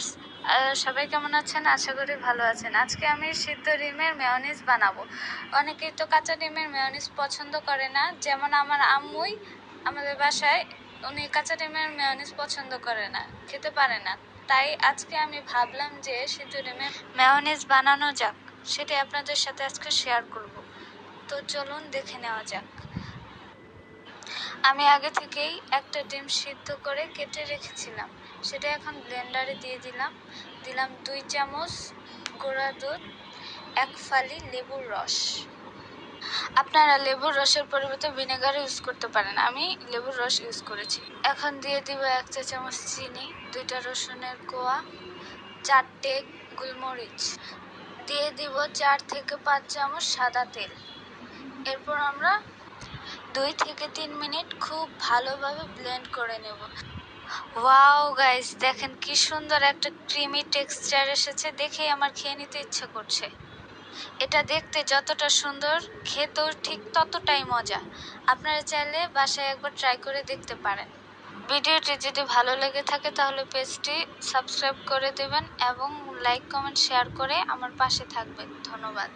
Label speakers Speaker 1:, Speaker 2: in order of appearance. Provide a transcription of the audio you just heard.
Speaker 1: Viewers সবাই কেমন আছেন? আশা করি ভালো আছেন। আজকে আমি সিদ্ধ ডিমের মেয়নিজ বানাবো। অনেকেই তো কাঁচা ডিমের মেয়নিজ পছন্দ করে না। যেমন আমার আম্মুই, আমাদের বাসায় উনি কাঁচা ডিমের মেয়নিজ পছন্দ করে না, খেতে পারে না। তাই আজকে আমি ভাবলাম যে সিদ্ধ ডিমের মেয়নিজ বানানো যাক। সেটি আপনাদের সাথে আজকে শেয়ার করব। তো চলুন দেখে নেওয়া যাক। আমি আগে থেকেই একটা ডিম সিদ্ধ করে কেটে রেখেছিলাম। সেটা এখন ব্লেন্ডারে দিয়ে দিলাম। দিলাম দুই চামচ গুঁড়া দুধ, এক ফালি লেবুর রস। আপনারা লেবুর রসের পরিবর্তে ভিনেগার ইউজ করতে পারেন। আমি লেবুর রস ইউজ করেছি। এখন দিয়ে দিব এক চা চামচ চিনি, দুইটা রসুনের কোয়া, চারটে গোলমরিচ। দিয়ে দিব চার থেকে পাঁচ চামচ সাদা তেল। এরপর আমরা দুই থেকে তিন মিনিট খুব ভালোভাবে ব্লেন্ড করে নেব। ওয়াও গাইস দেখেন কি সুন্দর একটা ক্রিমি টেক্সচার এসেছে, দেখেই আমার খেয়ে নিতে ইচ্ছে করছে। এটা দেখতে যতটা সুন্দর, খেতেও ঠিক ততটাই মজা। আপনারা চাইলে বাসায় একবার ট্রাই করে দেখতে পারেন। ভিডিওটি যদি ভালো লেগে থাকে, তাহলে পেজটি সাবস্ক্রাইব করে দেবেন এবং লাইক কমেন্ট শেয়ার করে আমার পাশে থাকবেন। ধন্যবাদ।